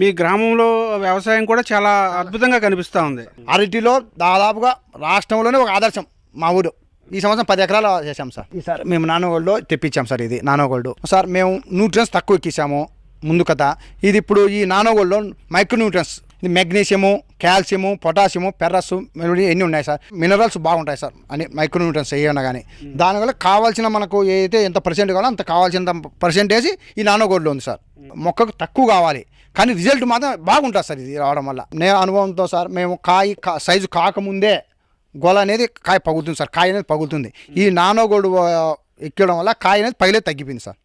మీ గ్రామంలో వ్యవసాయం కూడా చాలా అద్భుతంగా కనిపిస్తూ ఉంది. అరటిలో దాదాపుగా రాష్ట్రంలోనే ఒక ఆదర్శం మా ఊరు. ఈ సంవత్సరం పది ఎకరాలు చేశాం సార్. ఈసారి మేము నానో గోల్డ్ తెప్పించాం సార్ ఇది నానో గోల్డ్ సార్ మేము న్యూట్రియన్స్ తక్కువ ఎక్కించాము ముందు కథ. ఇది ఇప్పుడు ఈ నానో గోల్డ్లో మైక్రో న్యూట్రియన్స్ ఇది మెగ్నీషియము కాల్షియము పొటాషియము పెర్రస్ మెలోడీ ఎన్ని ఉన్నాయి సార్? మినరల్స్ బాగుంటాయి సార్ అని మైక్రో న్యూట్రియన్స్ ఏమైనా కానీ దానివల్ల కావాల్సిన మనకు ఏదైతే ఎంత పర్సెంట్ కావాలో అంత కావాల్సినంత పర్సెంటేజ్ ఈ నానో గోల్డ్లో ఉంది సార్. మొక్కకు తక్కువ కావాలి. కానీ రిజల్ట్ మాత్రం బాగుంటుంది సార్ ఇది రావడం వల్ల. నేను అనుభవంతో సార్ మేము కాయ కా- సైజు కాకముందే గొల అనేది కాయ పగులుతుంది సార్ కాయ అనేది పగులుతుంది. ఈ నానో గోల్డ్ ఎక్కడం వల్ల కాయ అనేది పగిలే తగ్గిపోయింది సార్.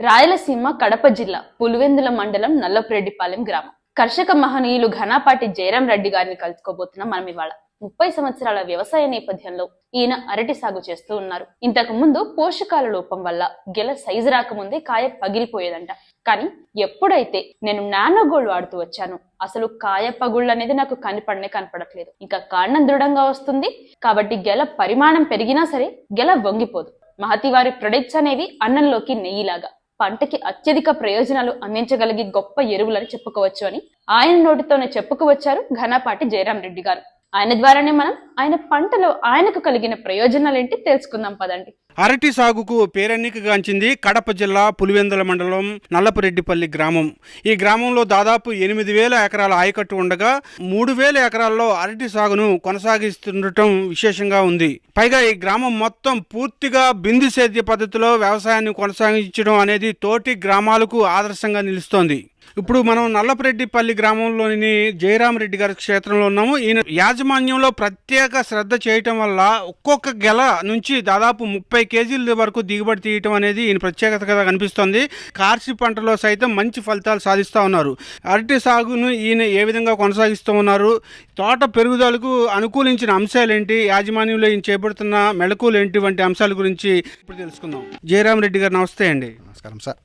రాయలసీమ కడప జిల్లా పులివెందుల మండలం నల్లపురెడ్డిపాలెం గ్రామం. కర్షక మహనీయులు ఘనాపాటి జయరాం రెడ్డి గారిని కలుసుకోబోతున్నాం మనం ఇవాళ. ముప్పై సంవత్సరాల వ్యవసాయ నేపథ్యంలో ఈయన అరటి సాగు చేస్తూ ఉన్నారు. ఇంతకు ముందు పోషకాల లోపం వల్ల గెల సైజు రాకముందే కాయ పగిలిపోయేదంట. కానీ ఎప్పుడైతే నేను నానో గోల్డ్ వాడుతూ వచ్చాను అసలు కాయ పగుళ్ళు అనేది నాకు కనపడనే కనపడట్లేదు. ఇంకా కాండం దృఢంగా వస్తుంది. కాబట్టి గెల పరిమాణం పెరిగినా సరే గెల వంగిపోదు. మహతి వారి ప్రొడక్ట్స్ అనేవి అన్నంలోకి నెయ్యిలాగా పంటకి అత్యధిక ప్రయోజనాలు అందించగలిగే గొప్ప ఎరువులని చెప్పుకోవచ్చు అని ఆయన నోటితోనే చెప్పుకువచ్చారు ఘనపాటి జయరాం రెడ్డి గారు. ఆయన ద్వారానే మనం ఆయన పంటలో ఆయనకు కలిగిన ప్రయోజనాలు ఏంటి తెలుసుకుందాం పదండి. అరటి సాగుకు పేరెన్నికగాంచింది కడప జిల్లా పులివెందుల మండలం నల్లపరెడ్డిపల్లి గ్రామం. ఈ గ్రామంలో దాదాపు ఎనిమిది వేల ఎకరాల ఆయకట్టు ఉండగా మూడు వేల ఎకరాల్లో అరటి సాగును కొనసాగిస్తుండటం విశేషంగా ఉంది. పైగా ఈ గ్రామం మొత్తం పూర్తిగా బిందు సేద్య పద్ధతిలో వ్యవసాయాన్ని కొనసాగించడం అనేది తోటి గ్రామాలకు ఆదర్శంగా నిలుస్తోంది. ఇప్పుడు మనం నల్లపరెడ్డిపల్లి గ్రామంలోని జయరామరెడ్డి గారి క్షేత్రంలో ఉన్నాము. ఈయన యాజమాన్యంలో ప్రత్యేక శ్రద్ధ చేయటం వల్ల ఒక్కొక్క గెల నుంచి దాదాపు ముప్పై కేజీల వరకు దిగుబడి తీయటం అనేది ఈయన ప్రత్యేకతగా కనిపిస్తోంది. కార్సి పంటలో సైతం మంచి ఫలితాలు సాధిస్తూ ఉన్నారు. అరటి సాగును ఈయన ఏ విధంగా కొనసాగిస్తూ ఉన్నారు? తోట పెరుగుదలకు అనుకూలించిన అంశాలు ఏంటి యాజమాన్యంలో ఈయన చేపడుతున్న మెళకువలు ఏంటి వంటి అంశాల గురించి ఇప్పుడు తెలుసుకుందాం. జయరాం రెడ్డి గారు నమస్తే అండి. నమస్కారం సార్.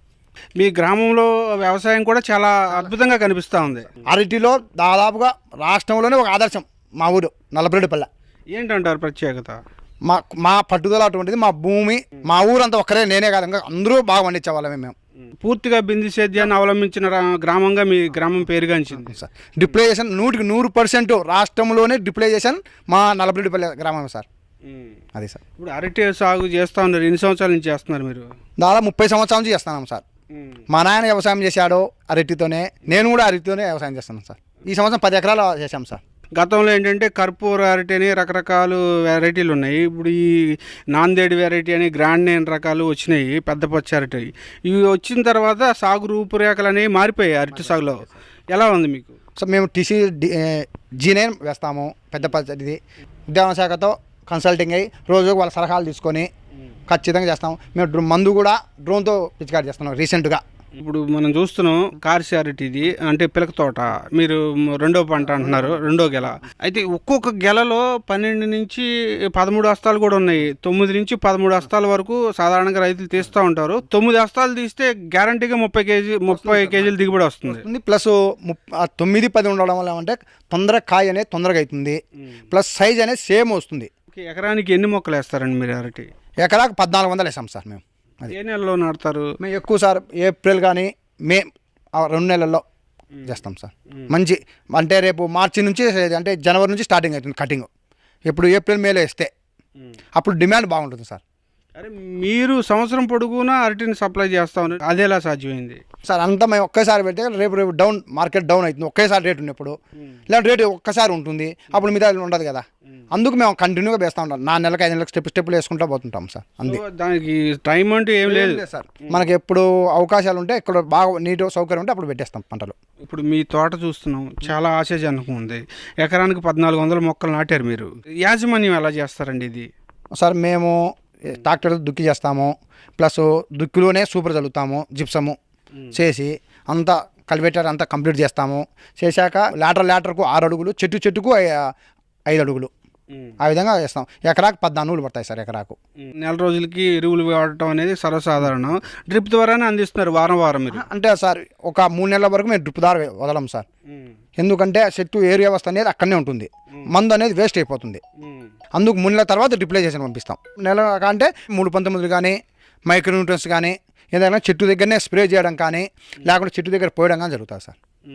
మీ గ్రామంలో వ్యవసాయం కూడా చాలా అద్భుతంగా కనిపిస్తూ ఉంది. అరటిలో దాదాపుగా రాష్ట్రంలోనే ఒక ఆదర్శం మా ఊరు నల్లపరెడ్డిపల్లె ఏంటంటారు ప్రత్యేకత? మా మా పట్టుదల అటువంటిది మా భూమి మా ఊరంతా ఒక్కరే నేనే కాదు ఇంకా అందరూ బాగా పండించే వాళ్ళమే మేము పూర్తిగా బిందు సేద్యాన్ని అవలంబించిన గ్రామంగా మీ గ్రామం పేరుగాంచింది. సార్ డిప్లైజేషన్ నూటికి నూరు పర్సెంట్ రాష్ట్రంలోనే డిప్లైజేషన్ మా నల్లపరెడ్డిపల్లె గ్రామం సార్. అది సార్. ఇప్పుడు అరటి సాగు చేస్తూ ఉన్నారు ఎన్ని సంవత్సరాల నుంచి చేస్తున్నారు మీరు? దాదాపు ముప్పై సంవత్సరాల నుంచి చేస్తున్నాం సార్. మా నాయన వ్యవసాయం చేశాడు అరటితోనే నేను కూడా అరటితోనే వ్యవసాయం చేస్తున్నాను సార్. ఈ సంవత్సరం పది ఎకరాలు చేశాం సార్. గతంలో ఏంటంటే కర్పూర అరటి అని రకరకాల వెరైటీలు ఉన్నాయి. ఇప్పుడు ఈ నాందేడి వెరైటీ అని గ్రాండ్ నేన్ రకాలు వచ్చినాయి పెద్ద పచ్చి అరటి. ఇవి వచ్చిన తర్వాత సాగు రూపురేఖలు అనేవి మారిపోయాయి అరటి సాగులో. ఎలా ఉంది మీకు? సో మేము టీసీ జీనైన్ వేస్తాము పెద్ద పద్ధతిది ఉద్యాన శాఖతో కన్సల్టింగ్ అయ్యి రోజు వాళ్ళ సలహాలు తీసుకొని ఖచ్చితంగా చేస్తాము. మేము మందు కూడా డ్రోన్తో పిచికారి చేస్తున్నాం రీసెంట్గా. ఇప్పుడు మనం చూస్తున్నాం కార్సి అరటిది అంటే పిలక తోట. మీరు రెండో పంట అంటున్నారు రెండో గెల. అయితే ఒక్కొక్క గెలలో పన్నెండు నుంచి పదమూడు హస్తాలు కూడా ఉన్నాయి. తొమ్మిది నుంచి పదమూడు హస్తాల వరకు సాధారణంగా రైతులు తీస్తూ ఉంటారు. తొమ్మిది హస్తాలు తీస్తే గ్యారంటీగా ముప్పై కేజీ ముప్పై కేజీలు దిగుబడి వస్తుంది. ప్లస్ తొమ్మిది పది ఉండడం వల్ల ఏమంటే తొందరగా కాయ అనేది తొందరగా అవుతుంది ప్లస్ సైజ్ అనేది సేమ్ వస్తుంది. ఎకరానికి ఎన్ని మొక్కలు వేస్తారండి మీరు అరటి? ఎకరాకు పద్నాలుగు వందలు వేసాం సార్ మేము. ఏ నెలలో నాటుతారు? మేము ఎక్కువ సార్ ఏప్రిల్ కానీ మే ఆ రెండు నెలల్లో చేస్తాం సార్. మంచి అంటే రేపు మార్చి నుంచి అంటే జనవరి నుంచి స్టార్టింగ్ అవుతుంది కటింగ్. ఇప్పుడు ఏప్రిల్ మేలో వేస్తే అప్పుడు డిమాండ్ బాగుంటుంది సార్. అరే మీరు సంవత్సరం పొడుగునా అరటిని సప్లై చేస్తా ఉన్నారు అదేలా సాధ్యమైంది? సార్ అంతా మేము ఒకేసారి పెడితే రేపు రేపు డౌన్ మార్కెట్ డౌన్ అవుతుంది. ఒకేసారి రేట్ ఉన్నప్పుడు. ఇలాంటి రేటు ఒక్కసారి ఉంటుంది. అప్పుడు మీద ఉండదు కదా. అందుకు మేము కంటిన్యూగా వేస్తూ ఉంటాం. నా నెలకు ఐదు నెలలకు స్టెప్ స్టెప్లు వేసుకుంటూ పోతుంటాం సార్. సో దానికి టైం అంటూ ఏం లేదు. లేదు సార్. మనకి ఎప్పుడు అవకాశాలు ఉంటే ఇక్కడ బాగా నీట్ సౌకర్యం ఉంటే అప్పుడు పెట్టేస్తాం పంటలు. ఇప్పుడు మీ తోట చూస్తున్నాం. చాలా ఆశాజనకం ఉంది. ఎకరానికి పద్నాలుగు వందల మొక్కలు నాటారు మీరు. యాజమాన్యం ఎలా చేస్తారండి ఇది? సార్ మేము ట్రాక్టర్ దుక్కి చేస్తాము ప్లస్ దుక్కిలోనే సూపర్ చల్లుతాము జిప్సము చేసి అంతా కల్వేటర్ అంతా కంప్లీట్ చేస్తాము. చేశాక లాటర్ లాటర్కు ఆరు అడుగులు చెట్టు చెట్టుకు ఐదు అడుగులు. ఆ విధంగా చేస్తాం. ఎకరాకు పద్నాలుగు పడతాయి సార్ ఎకరాకు. నెల రోజులకి ఎరువులు వాడటం అనేది సర్వసాధారణం. డ్రిప్ ద్వారానే అందిస్తున్నారు వారం వారం మీరు. అంటే సార్ ఒక మూడు నెలల వరకు మేము డ్రిప్ దారి వదలం సార్. ఎందుకంటే చెట్టు ఏరు వ్యవస్థ అనేది అక్కడనే ఉంటుంది. మందు అనేది వేస్ట్ అయిపోతుంది. అందుకు మూడు నెలల తర్వాత రిప్లై చేసి పంపిస్తాం. నెల అంటే మూడు పంతొమ్మిది కానీ మైక్రో న్యూట్రన్స్ కానీ ఏదైనా చెట్టు దగ్గరనే స్ప్రే చేయడం కానీ లేకుంటే చెట్టు దగ్గర పోయడం కానీ జరుగుతుంది సార్.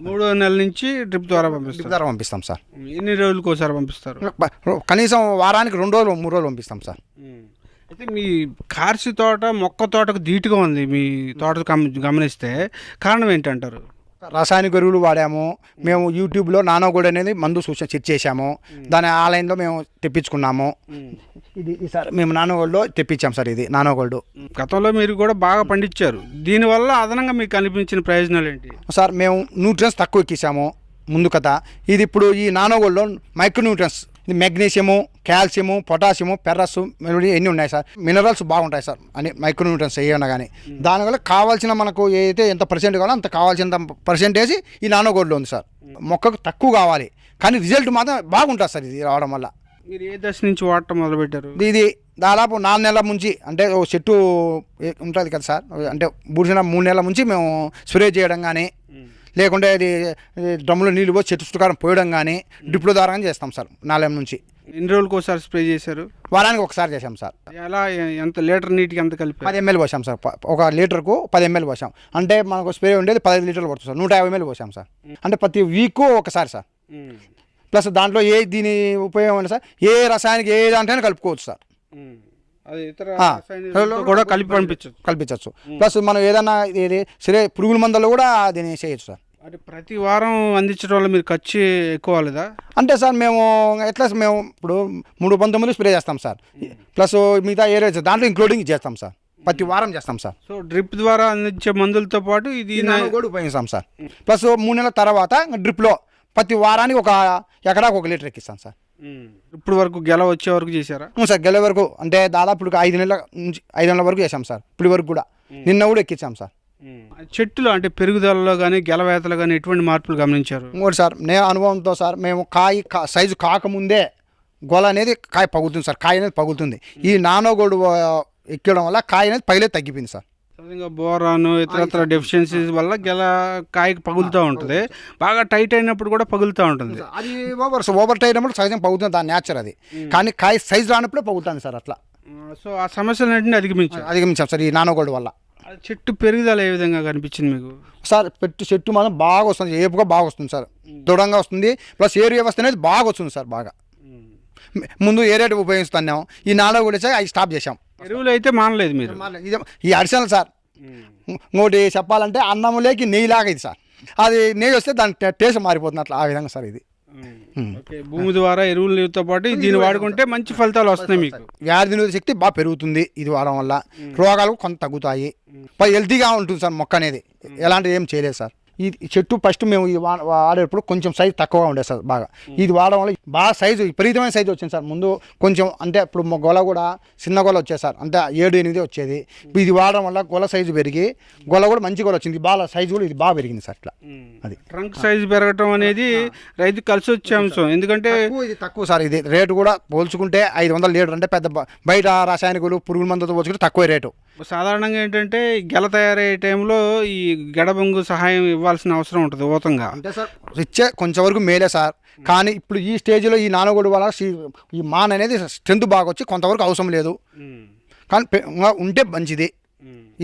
మూడో నెల నుంచి డ్రిప్ ద్వారా పంపిస్తారు. డ్రిప్ ద్వారా పంపిస్తాం సార్. ఎన్ని రోజులకు ఒకసారి పంపిస్తారు? కనీసం వారానికి రెండు రోజులు మూడు రోజులు పంపిస్తాం సార్. అయితే మీ కార్సి తోట మొక్క తోటకు ధీటుగా ఉంది మీ తోట గమ- గమనిస్తే. కారణం ఏంటంటారు? రసాయనిక ఎరువులు వాడాము. మేము యూట్యూబ్లో నానోగోడ్ అనేది మందు సూచన చెక్ చేశాము. దాని ఆన్లైన్లో మేము తెప్పించుకున్నాము. ఇది సార్ మేము నానోగోల్డ్లో తెప్పించాం సార్ ఇది నానోగోల్డ్ గతంలో మీరు కూడా బాగా పండించారు. దీనివల్ల అదనంగా మీకు కనిపించిన ప్రయోజనాలు ఏంటి? సార్ మేము న్యూట్రియన్స్ తక్కువ ఎక్కిసాము ముందు కథ. ఇది ఇప్పుడు ఈ నానోగోల్డ్లో మైక్రో న్యూట్రియన్స్ ఇది మెగ్నీషియము కాల్షియము పొటాషియము పెర్రస్ ఎన్ని ఉన్నాయి సార్? మినరల్స్ బాగుంటాయి సార్. అని మైక్రో న్యూట్రియన్స్ ఏమైనా కానీ దానివల్ల కావాల్సిన మనకు ఏదైతే ఎంత పర్సెంట్ కావాలో అంత కావాల్సినంత పర్సెంటేజ్ ఈ నానోగోల్డ్లో ఉంది సార్. మొక్కకు తక్కువ కావాలి. కానీ రిజల్ట్ మాత్రం బాగుంటుంది సార్ ఇది రావడం వల్ల. మీరు ఏ దశ నుంచి వాడటం మొదలుపెట్టారు? ఇది దాదాపు నాలుగు నెలల నుంచి అంటే ఓ చెట్టు ఉంటుంది కదా సార్ అంటే బూడిసిన మూడు నెలల నుంచి మేము స్ప్రే చేయడం కానీ లేకుంటే ఇది డ్రమ్ములో నీళ్ళు పోసి చెట్టు చుట్టుకారం పోయడం కానీ డ్రిప్ల ద్వారా చేస్తాం సార్ నాలుగు నుంచి. ఎన్ని రోజులకు ఒకసారి స్ప్రే చేశారు? వారానికి ఒకసారి చేసాం సార్. ఎలా ఎంత లీటర్ నీటికి ఎంత కలిపి పది ఎంఎల్ పోసాం సార్. ఒక లీటర్కు పది ఎంఎల్ పోసాం. అంటే మనకు స్ప్రే ఉండేది పదిహేను లీటర్లు పడుతుంది సార్. నూట యాభై ఎంఎల్ పోసాం సార్. అంటే ప్రతి వీక్ ఒకసారి సార్. ప్లస్ దాంట్లో ఏ దీని ఉపయోగం ఉంది సార్ ఏ రసాయనిక ఏ దాంట్లో కలుపుకోవచ్చు సార్. కూడా కలిపి పంపించచ్చు. కల్పించవచ్చు ప్లస్ మనం ఏదైనా ఇది సరే పురుగుల మందులు కూడా దీన్ని చేయొచ్చు సార్. అంటే ప్రతి వారం అందించడం వల్ల మీరు ఖర్చు ఎక్కువ లేదా అంటే సార్ మేము ఎట్లా మేము ఇప్పుడు మూడు పంతొమ్మిది స్ప్రే చేస్తాం సార్. ప్లస్ మిగతా ఏరియా దాంట్లో ఇంక్లూడింగ్ చేస్తాం సార్. ప్రతి వారం చేస్తాం సార్. సో డ్రిప్ ద్వారా అందించే మందులతో పాటు ఇది కూడా ఉపయోగిస్తాం సార్. ప్లస్ మూడు నెలల తర్వాత డ్రిప్లో ప్రతి వారానికి ఒక ఎకరాకు ఒక లీటర్ ఎక్కిస్తాం సార్. ఇప్పుడు వరకు గెల వచ్చే వరకు చేశారా? సార్ గెల వరకు అంటే దాదాపు ఇప్పుడు ఐదు నెలల నుంచి ఐదు నెలల వరకు చేసాం సార్. ఇప్పుడు వరకు కూడా. నిన్న కూడా ఎక్కించాం సార్. చెట్టులో అంటే పెరుగుదలలో కానీ గెలవేతలో కానీ ఎటువంటి మార్పులు గమనించారు? ఇంకోటి సార్ నేను అనుభవంతో సార్ మేము కాయ కా సైజు కాకముందే గొల అనేది కాయ పగులుతుంది సార్ కాయ అనేది పగులుతుంది. ఈ నానోగోడు ఎక్కడం వల్ల కాయ అనేది పగిలే తగ్గిపోయింది సార్. సహజంగా బోరాను ఇతరత్ర డెఫిషియన్సీస్ వల్ల గెల కాయకి పగులుతూ ఉంటుంది. బాగా టైట్ అయినప్పుడు కూడా పగులుతూ ఉంటుంది. అది ఓవర్ ఓవర్ టైం అయినప్పుడు సహజంగా పగులుతుంది దాని నేచర్ అది. కానీ కాయ సైజు రానప్పుడే పగులుతుంది సార్ అట్లా. సో ఆ సమస్యలన్నింటినీ అధిగమించారు. అధిగమించాం సార్ ఈ నానోగోల్డ్ వల్ల. చెట్టు పెరుగుదల ఏ విధంగా కనిపించింది మీకు? సార్ పెట్టు చెట్టు మాత్రం బాగా వస్తుంది. ఏపుగా బాగా వస్తుంది సార్. దృఢంగా వస్తుంది. ప్లస్ ఏరియా వ్యవస్థ అనేది బాగా వస్తుంది సార్ బాగా. ముందు ఏరియా ఉపయోగిస్తున్నాం? ఈ నాలో కూడా అవి స్టాప్ చేసాం ఎరువులు అయితే మానలేదు మీరు? ఇది ఈ అడిషనల్ సార్. ఇంకోటి చెప్పాలంటే అన్నములేకి నెయ్యిలాగా ఇది సార్. అది నెయ్యి వస్తే దాని టేస్ట్ మారిపోతుంది అట్లా ఆ విధంగా సార్ ఇది. భూమి ద్వారా ఎరువులతో పాటు దీన్ని వాడుకుంటే మంచి ఫలితాలు వస్తున్నాయి మీకు. వ్యాధి నిరోధక శక్తి బాగా పెరుగుతుంది ఇది వాడడం వల్ల. రోగాలు కొంత తగ్గుతాయి. పై హెల్తీగా ఉంటుంది సార్ మొక్క అనేది. ఎలాంటి ఏం చేయలేదు సార్. ఈ చెట్టు ఫస్ట్ మేము ఇది వాడేటప్పుడు కొంచెం సైజు తక్కువగా ఉండేది సార్ బాగా. ఇది వాడడం వల్ల బాగా సైజు విపరీతమైన సైజు వచ్చింది సార్. ముందు కొంచెం అంటే ఇప్పుడు మా గొల కూడా చిన్న గొల వచ్చేది సార్. అంటే ఏడు ఎనిమిది వచ్చేది. ఇది వాడడం వల్ల గొల సైజు పెరిగి గొల కూడా మంచి గొల వచ్చింది. బాగా సైజు కూడా ఇది బాగా పెరిగింది సార్ ఇట్లా. అది. ట్రంక్ సైజ్ పెరగటం అనేది రైతు కలిసి వచ్చే అంశం ఎందుకంటే ఇది తక్కువ సార్. ఇది రేటు కూడా పోల్చుకుంటే ఐదు వందల లీటర్ అంటే పెద్ద బయట రాసాయనికులు పురుగుల మందులతో పోల్చుకుంటే తక్కువ రేటు. సాధారణంగా ఏంటంటే గెల తయారయ్యే టైంలో ఈ గడబొంగు సహాయం ఇవ్వాల్సిన అవసరం ఉంటుంది ఊతంగా అంటే సార్ ఇచ్చే కొంచెం వరకు మేలే సార్. కానీ ఇప్పుడు ఈ స్టేజ్లో ఈ నానగోడు వల్ల ఈ- మాన్ అనేది స్ట్రెంత్ బాగా వచ్చి కొంతవరకు అవసరం లేదు. కానీ ఉంటే మంచిది.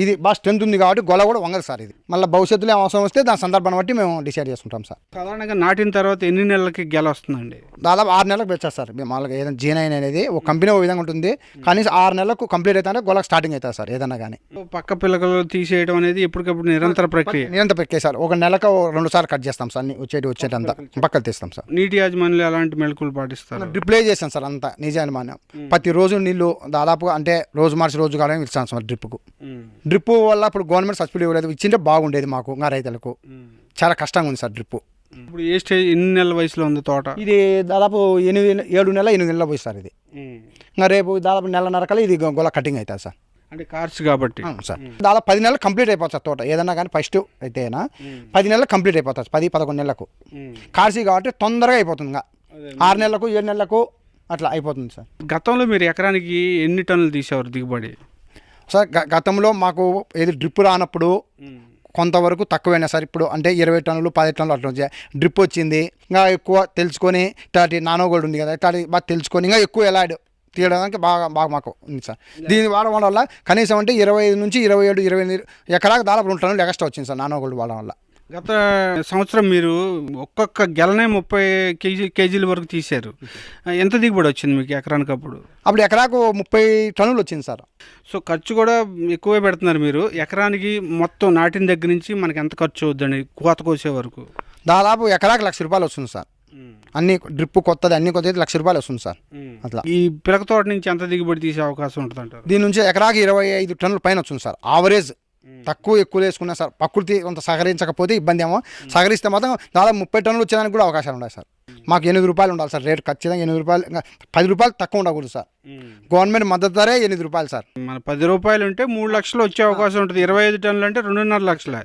ఇది బాగా స్ట్రెంత్ ఉంది కాబట్టి గొల కూడా వంగదు సార్ ఇది. మళ్ళీ భవిష్యత్తులో అవసరం వస్తే దాని సందర్భాన్ని బట్టి మేము డిసైడ్ చేసుకుంటాం సార్. సాధారణంగా నాటిన తర్వాత ఎన్ని నెలలకి గెల వస్తుందండి? దాదాపు ఆరు నెలలకు పెంచారు సార్. మేము మామూలుగా ఏదైనా జీనైన్ అనేది ఒక కంపెనీ ఒక విధంగా ఉంటుంది. కానీ ఆరు నెలలకు కంప్లీట్ అవుతుంటే గొలకు స్టార్టింగ్ అవుతుంది సార్ ఏదైనా కానీ. పక్క పిల్లకలు తీసేయడం అనేది ఎప్పటికప్పుడు నిరంతర ప్రక్రియ? నిరంతరం పెట్టే సార్. ఒక నెలకు రెండు సార్లు కట్ చేస్తాం సార్ వచ్చేటి వచ్చేటంతా. పక్కలు తీస్తాం సార్. నీటి యాజమాన్యాలు ఎలాంటి మెళకువలు పాటిస్తారు? డ్రిప్లే చేసాం సార్ అంతా నిజాన్ని మాన్యం ప్రతి రోజు నీళ్ళు దాదాపుగా అంటే రోజు మార్చి రోజు కాలం ఇస్తాం సార్ డ్రిప్కు. డ్రిప్ వల్ల ఇప్పుడు గవర్నమెంట్ సబ్సిడీ ఇవ్వలేదు. ఇచ్చింటే బాగుండేది మాకు ఇంకా రైతులకు. చాలా కష్టంగా ఉంది సార్ డ్రిప్ ఇప్పుడు ఏ స్టేజ్ ఎన్ని నెలల వయసులో ఉంది తోట? ఇది దాదాపు ఎనిమిది ఏడు నెలల ఎనిమిది నెలలు పోయి సార్ ఇది. ఇంకా రేపు దాదాపు నెల నరకలు ఇది గొల కటింగ్ అవుతుంది సార్. అంటే కార్స్ కాబట్టి? సార్. దాదాపు పది నెలలు కంప్లీట్ అయిపోతుంది సార్ తోట. ఏదన్నా కానీ ఫస్ట్ అయితేనా పది నెలలు కంప్లీట్ అయిపోతుంది పది పదకొండు నెలలకు. కార్సీ కాబట్టి తొందరగా అయిపోతుంది ఇంకా. ఆరు నెలలకు ఏడు నెలలకు అట్లా అయిపోతుంది సార్. గతంలో మీరు ఎకరానికి ఎన్ని టన్నులు తీసేవారు దిగుబడి? సార్ గ- గతంలో మాకు ఏది డ్రిప్ రానప్పుడు కొంతవరకు తక్కువైనా సార్ ఇప్పుడు అంటే ఇరవై టన్నులు పది టన్నులు అట్లా వచ్చాయి. డ్రిప్ వచ్చింది. ఇంకా ఎక్కువ తెలుసుకొని ఇట్లాంటి నానో గోల్డ్ ఉంది కదా ఇట్లాంటి బాగా తెలుసుకొని ఇంకా ఎక్కువ ఎలా తీయడానికి బాగా బాగా మాకు ఉంది సార్. దీన్ని వాడడం వల్ల కనీసం అంటే ఇరవై ఐదు నుంచి ఇరవై ఏడు ఇరవై ఎనిమిది ఎకరాకు దాదాపు రెండు టన్నులు ఎక్స్ట్రా వచ్చింది సార్ నానో గోల్డ్ వాడడం వల్ల. గత సంవత్సరం మీరు ఒక్కొక్క గెలనే ముప్పై కేజీ కేజీల వరకు తీశారు. ఎంత దిగుబడి వచ్చింది మీకు ఎకరానికి అప్పుడు అప్పుడు ఎకరాకు ముప్పై టన్నులు వచ్చింది సార్. సో ఖర్చు కూడా ఎక్కువే పెడుతున్నారు మీరు. ఎకరానికి మొత్తం నాటిన దగ్గర నుంచి మనకి ఎంత ఖర్చు అవుద్దండి కోత కోసే వరకు? దాదాపు ఎకరాకు లక్ష రూపాయలు వస్తుంది సార్. అన్ని డ్రిప్ కొత్తది అన్ని కొత్తది లక్ష రూపాయలు వస్తుంది సార్. అట్లా. ఈ పిలక తోట నుంచి ఎంత దిగుబడి తీసే అవకాశం ఉంటుంది దీని నుంచి ఎకరాకి ఇరవై ఐదు టన్నుల పైన వచ్చింది సార్ ఆవరేజ్ తక్కువ ఎక్కువ వేసుకున్నా సార్. ప్రకృతి కొంత సహకరించకపోతే ఇబ్బంది ఏమో సహకరిస్తే మాత్రం దాదాపు ముప్పై టన్నులు వచ్చేదానికి కూడా అవకాశాలు ఉన్నాయి సార్. మాకు ఎనిమిది రూపాయలు ఉండాలి సార్ రేట్. ఖచ్చితంగా ఎనిమిది రూపాయలు పది రూపాయలు తక్కువ ఉండకూడదు సార్. గవర్నమెంట్ మద్దతు ధరే ఎనిమిది రూపాయలు సార్. మన పది రూపాయలు ఉంటే మూడు లక్షలు వచ్చే అవకాశం ఉంటుంది. ఇరవై ఐదు టన్నులు అంటే రెండున్నర లక్షలే.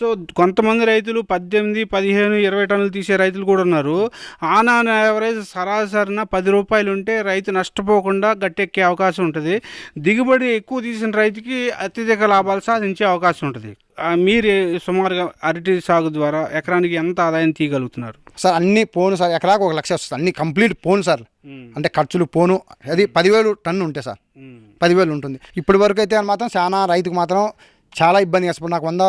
సో కొంతమంది రైతులు పద్దెనిమిది పదిహేను ఇరవై టన్నులు తీసే రైతులు కూడా ఉన్నారు. ఆన్ ఆన్ యావరేజ్ సరాసరిన పది రూపాయలు ఉంటే రైతు నష్టపోకుండా గట్టెక్కే అవకాశం ఉంటుంది. దిగుబడి ఎక్కువ తీసిన రైతుకి అత్యధిక లాభాలు సాధించే అవకాశం ఉంటుంది. మీరు సుమారుగా అరటి సాగు ద్వారా ఎకరానికి ఎంత ఆదాయం తీయగలుగుతున్నారు? సార్ అన్ని పోను సార్ ఎకరాకు ఒక లక్ష వస్తుంది. అన్ని కంప్లీట్ పోను సార్. అంటే ఖర్చులు పోను. అది పదివేలు టన్ను ఉంటాయి సార్. పదివేలు ఉంటుంది. ఇప్పటి వరకు అయితే మాత్రం చాలా రైతుకు మాత్రం చాలా ఇబ్బంది ఇప్పుడు నాకు వంద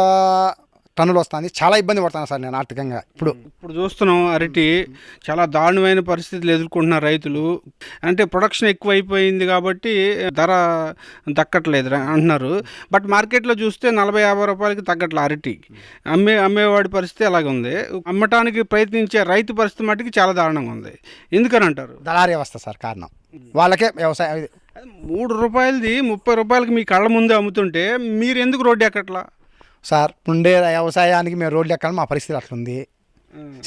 టన్నులు వస్తుంది చాలా ఇబ్బంది పడుతున్నాను సార్ నేను ఆర్థికంగా. ఇప్పుడు ఇప్పుడు చూస్తున్నాం అరటి చాలా దారుణమైన పరిస్థితులు ఎదుర్కొంటున్నారు రైతులు. అంటే ప్రొడక్షన్ ఎక్కువ అయిపోయింది కాబట్టి ధర దక్కట్లేదు రా- అంటున్నారు బట్ మార్కెట్లో చూస్తే నలభై యాభై రూపాయలకి తగ్గట్లే అరటి. అమ్మే అమ్మేవాడి పరిస్థితి అలాగే ఉంది. అమ్మటానికి ప్రయత్నించే రైతు పరిస్థితి మట్టుకు చాలా దారుణంగా ఉంది. ఎందుకని అంటారు? దళారీ వ్యవస్థ సార్ కారణం. వాళ్ళకే వ్యవసాయం మూడు రూపాయలది ముప్పై రూపాయలకి మీ కళ్ళ ముందే అమ్ముతుంటే మీరు ఎందుకు రోడ్డు ఎక్కట్లా? సార్ ఉండే వ్యవసాయానికి మేము రోడ్లు ఎక్కాలి మా పరిస్థితి అట్లుంది.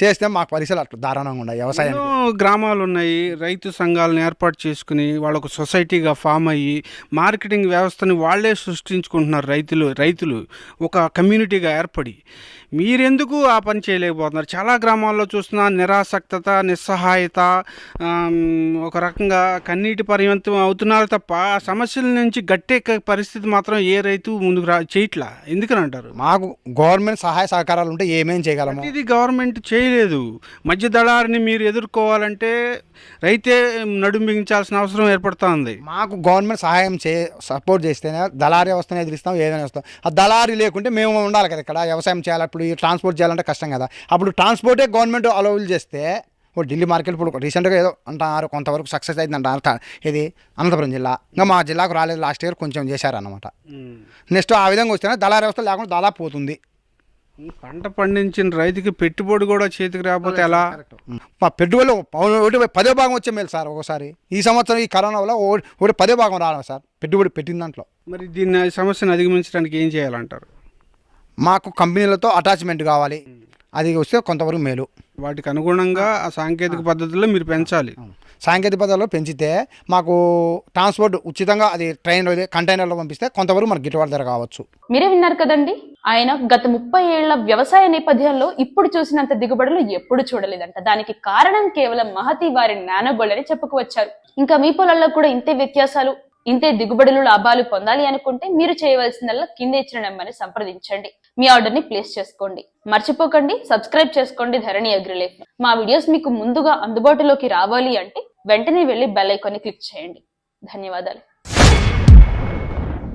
చేస్తే మాకు పరిస్థితులు అట్లా దారుణంగా ఉన్నాయి వ్యవసాయానికి. ఎన్నో గ్రామాలు ఉన్నాయి రైతు సంఘాలను ఏర్పాటు చేసుకుని వాళ్ళు ఒక సొసైటీగా ఫామ్ అయ్యి మార్కెటింగ్ వ్యవస్థని వాళ్ళే సృష్టించుకుంటున్నారు రైతులు రైతులు ఒక కమ్యూనిటీగా ఏర్పడి. మీరెందుకు ఆ పని చేయలేకపోతున్నారు? చాలా గ్రామాల్లో చూస్తున్నా నిరాసక్తత నిస్సహాయత ఒక రకంగా కన్నీటి పరివంతం అవుతున్నారు తప్ప ఆ సమస్యల నుంచి గట్టెక్కే పరిస్థితి మాత్రం ఏ రైతు ముందుకు రా చేయట్లా? ఎందుకని అంటారు? మాకు గవర్నమెంట్ సహాయ సహకారాలు ఉంటే ఏమేం చేయగలము? ఇది గవర్నమెంట్ చేయలేదు. మధ్య దళారిని మీరు ఎదుర్కోవాలంటే రైతే నడుం బిగించాల్సిన అవసరం ఏర్పడుతూ ఉంది. మాకు గవర్నమెంట్ సహాయం చే సపోర్ట్ చేస్తేనే దళారీ వ్యవస్థను ఎదిరిస్తాం ఏదైనా వస్తాం. ఆ దళారీ లేకుంటే మేము ఉండాలి కదా ఇక్కడ. వ్యవసాయం చేయాలి అప్పుడు ట్రాన్స్పోర్ట్ చేయాలంటే కష్టం కదా. అప్పుడు ట్రాన్స్పోర్టే గవర్నమెంట్ అలౌల్ చేస్తే ఇప్పుడు ఢిల్లీ మార్కెట్ ఇప్పుడు రీసెంట్గా ఏదో అంటున్నారు కొంతవరకు సక్సెస్ అయింది అంటారు ఇది అనంతపురం జిల్లా. ఇంకా మా జిల్లాకు రాలేదు లాస్ట్ ఇయర్ కొంచెం చేశారన్నమాట. నెక్స్ట్ ఆ విధంగా వస్తేనే దళారీ వ్యవస్థ లేకుండా దాదాపు పోతుంది. పంట పండించిన రైతుకి పెట్టుబడి కూడా చేతికి రాకపోతే ఎలా? మా పెట్టుబడులు పౌ- ఒకటి పదో భాగం వచ్చే మేలు సార్ ఒకసారి. ఈ సంవత్సరం ఈ కరోనా వల్ల ఒకటి పదో భాగం రావాలి సార్ పెట్టుబడి పెట్టిన దాంట్లో. మరి దీన్ని సమస్యను అధిగమించడానికి ఏం చేయాలంటారు? మాకు కంపెనీలతో అటాచ్మెంట్ కావాలి. అది వస్తే కొంతవరకు మేలు. వాటికి అనుగుణంగా ఆ సాంకేతిక పద్ధతుల్లో మీరు పెంచాలి. సాంకేతిక పదాల్లో పెంచితే మాకు ట్రాన్స్పోర్ట్ ఉచితంగా అది ట్రైన్లో కంటైనర్లో పంపిస్తే కొంతవరకు మనకు గిట్టుబాటు ధర కావచ్చు. మీరే విన్నారు కదండి? ఆయన గత ముప్పై ఏళ్ళ వ్యవసాయ నేపథ్యంలో ఇప్పుడు చూసినంత దిగుబడులు ఎప్పుడు చూడలేదంట. దానికి కారణం కేవలం మహతి వారి నానోగోల్డ్ అని చెప్పుకోవచ్చారు. ఇంకా మీ పొలాల్లో కూడా ఇంతే వ్యత్యాసాలు ఇంతే దిగుబడులు లాభాలు పొందాలి అనుకుంటే మీరు చేయవలసిందల్లా కింద ఇచ్చిన నెంబర్ని సంప్రదించండి. మీ ఆర్డర్ని ప్లేస్ చేసుకోండి. మర్చిపోకండి సబ్స్క్రైబ్ చేసుకోండి ధరణి అగ్రిలేఫ్. మా వీడియోస్ మీకు ముందుగా అందుబాటులోకి రావాలి అంటే వెంటనే వెళ్ళి బెల్ ఐకాన్ని క్లిక్ చేయండి. ధన్యవాదాలు.